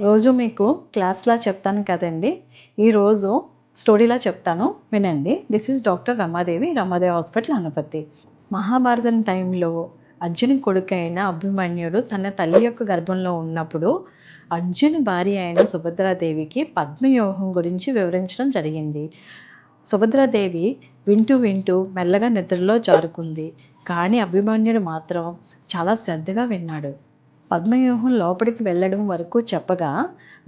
రోజు మీకు క్లాస్లా చెప్తాను కదండి. ఈరోజు స్టోరీలా చెప్తాను. వినండి. This is doctor Ramadevi Ramadevi hospital అనుపతి Mahabharatam టైంలో అర్జుని కొడుకైన అభిమన్యుడు తన తల్లి యొక్క గర్భంలో ఉన్నప్పుడు అర్జున్ భార్య అయిన సుభద్రాదేవికి పద్మవ్యూహం గురించి వివరించడం జరిగింది. సుభద్రాదేవి వింటూ వింటూ మెల్లగా నిద్రలో జారుకుంది. కానీ అభిమన్యుడు మాత్రం చాలా శ్రద్ధగా విన్నాడు. పద్మవ్యూహం లోపలికి వెళ్ళడం వరకు చెప్పగా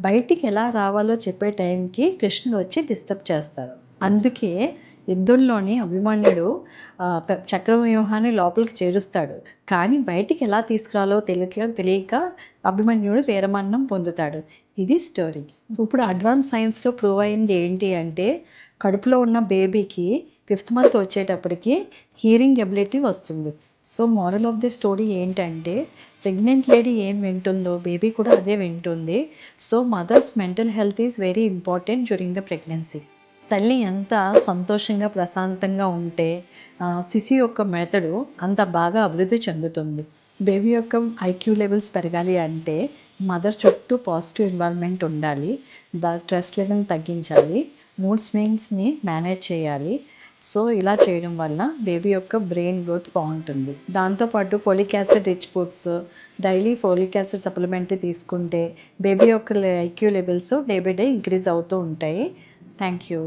బయటికి ఎలా రావాలో చెప్పే టైంకి కృష్ణుడు వచ్చి డిస్టర్బ్ చేస్తారు అందుకే యుద్ధంలోని అభిమన్యుడు చక్రవ్యూహాన్ని లోపలికి చేరుస్తాడు. కానీ బయటికి ఎలా తీసుకురాలో తెలియక తెలియక అభిమన్యుడు వీరమరణం పొందుతాడు. ఇది స్టోరీ. ఇప్పుడు అడ్వాన్స్ సైన్స్లో ప్రూవ్ అయింది ఏంటి అంటే కడుపులో ఉన్న బేబీకి ఫిఫ్త్ మంత్ వచ్చేటప్పటికి హీరింగ్ ఎబిలిటీ వస్తుంది. So moral of the story ఏంటంటే ప్రెగ్నెంట్ లేడీ ఏం వింటుందో బేబీ కూడా అదే వింటుంది. So mothers mental health is very important during the pregnancy తల్లి ఎంత సంతోషంగా ప్రశాంతంగా ఉంటే శిశు యొక్క మెదడు అంత బాగా అభివృద్ధి చెందుతుంది. బేబీ యొక్క ఐక్యూ లెవెల్స్ పెరగాలి అంటే మదర్ చుట్టూ పాజిటివ్ ఎన్వైర్న్మెంట్ ఉండాలి. స్ట్రెస్ లెవెల్ తగ్గించాలి. మూడ్ స్వింగ్స్ని మేనేజ్ చేయాలి. సో ఇలా చేయడం వల్ల బేబీ యొక్క బ్రెయిన్ గ్రోత్ బాగుంటుంది. దాంతోపాటు folic acid rich foods daily folic acid supplement తీసుకుంటే బేబీ యొక్క IQ levels day by day increase అవుతూ ఉంటాయి. Thank you